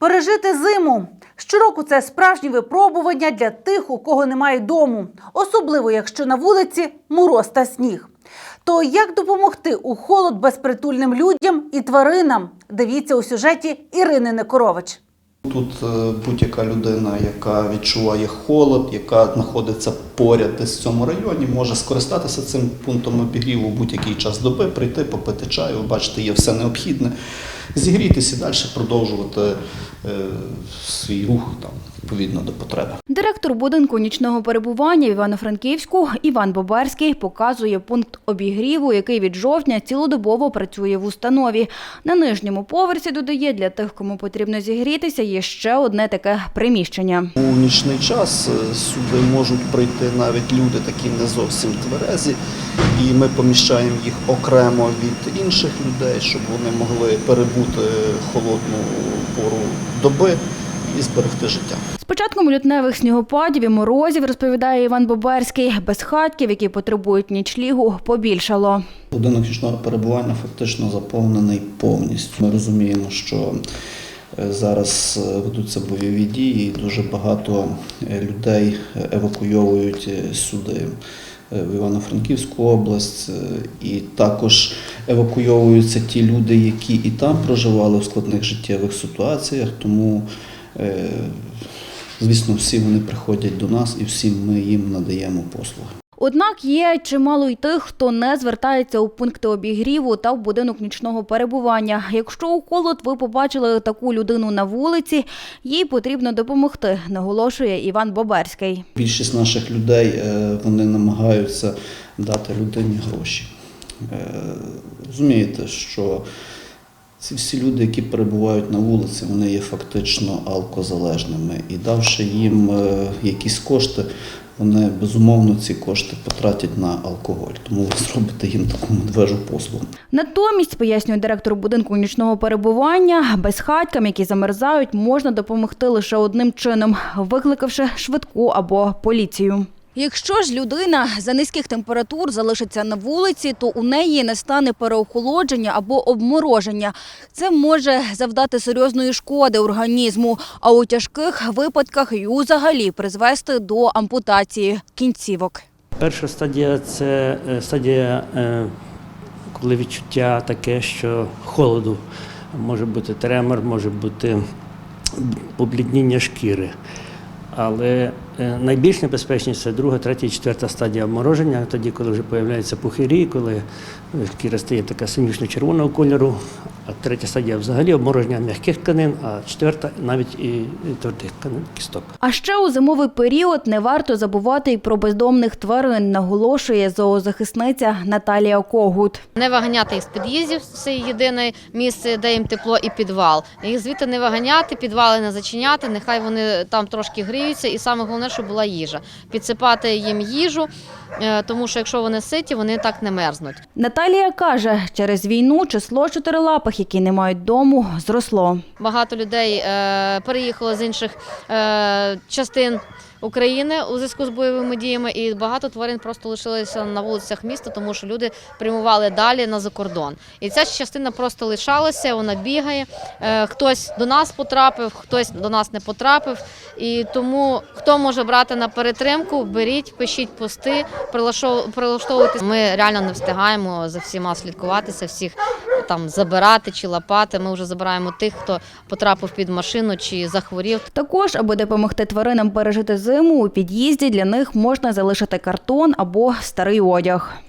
Пережити зиму. Щороку це справжнє випробування для тих, у кого немає дому, особливо якщо на вулиці мороз та сніг. То як допомогти у холод безпритульним людям і тваринам? Дивіться у сюжеті Ірини Некорович. Тут е, будь-яка людина, яка відчуває холод, яка знаходиться поряд десь в цьому районі, може скористатися цим пунктом обігріву в будь-який час доби, прийти, попити чаю, ви бачите, є все необхідне, зігрітися і далі продовжувати е, свій рух там, відповідно до потреби. Директор будинку нічного перебування в Івано-Франківську Іван Боберський показує пункт обігріву, який від жовтня цілодобово працює в установі. На нижньому поверсі додає для тих, кому потрібно зігрітися, є ще одне таке приміщення. У нічний час е, сюди можуть прийти навіть люди, такі не зовсім тверезі, і ми поміщаємо їх окремо від інших людей, щоб вони могли перебути холодну пору доби і зберегти життя. З початком лютневих снігопадів і морозів, розповідає Іван Боберський, безхатків, які потребують нічлігу, побільшало. Будинок нічного перебування фактично заповнений повністю. Ми розуміємо, що зараз е, ведуться бойові дії, і дуже багато е, людей евакуйовують е, сюди. В Івано-Франківську область, і також евакуйовуються ті люди, які і там проживали в складних життєвих ситуаціях. Тому, звісно, всі вони приходять до нас і всім ми їм надаємо послуги. Однак є чимало й тих, хто не звертається у пункти обігріву та в будинок нічного перебування. Якщо у холод ви побачили таку людину на вулиці, їй потрібно допомогти, наголошує Іван Боберський. Більшість наших людей е, вони намагаються дати людині гроші. Е, Розумієте, що ці всі люди, які перебувають на вулиці, вони є фактично алкозалежними. І давши їм е, якісь кошти, вони безумовно ці кошти потратять на алкоголь. Тому ви зробите їм таку медвежу послугу. Натомість, пояснює директор будинку нічного перебування, безхатькам, які замерзають, можна допомогти лише одним чином, викликавши швидку або поліцію. Якщо ж людина за низьких температур залишиться на вулиці, то у неї не стане переохолодження або обмороження. Це може завдати серйозної шкоди організму, а у тяжких випадках і взагалі призвести до ампутації кінцівок. Перша стадія це е, стадія, е, коли відчуття таке, що холоду. Може бути тремор, може бути поблідніння шкіри. Але е, найбільш небезпечніше це друга, третя і четверта стадія обмороження, тоді, коли вже з'являються пухирі, коли кіра шкіра стає така синюшно-червоного кольору, а третя стадія взагалі обмороження м'яких тканин, а четверта навіть і і твердих тканин кісток. А ще у зимовий період не варто забувати й про бездомних тварин, наголошує зоозахисниця Наталія Когут. Не виганяти їх з під'їздів, це єдине місце, де їм тепло, і підвал. Їх звідти не виганяти, підвали не зачиняти, нехай вони там трошки гріються, і саме головне, щоб була їжа. Підсипати їм їжу, е, тому що якщо вони ситі, вони так не мерзнуть. Наталія каже, через війну число чотирилапих, які не мають дому, зросло. Багато людей е, переїхало з інших е, частин України у зв'язку з бойовими діями, і багато тварин просто лишилися на вулицях міста, тому що люди прямували далі на закордон. І ця частина просто лишалася, вона бігає. Е, хтось до нас потрапив, хтось до нас не потрапив. І тому хто може брати на перетримку, беріть, пишіть пости, прилаштовуйтесь. Ми реально не встигаємо за всіма слідкуватися, всіх там забирати чи лапати. Ми вже забираємо тих, хто потрапив під машину чи захворів. Також, аби допомогти тваринам пережити зиму, у під'їзді для них можна залишити картон або старий одяг.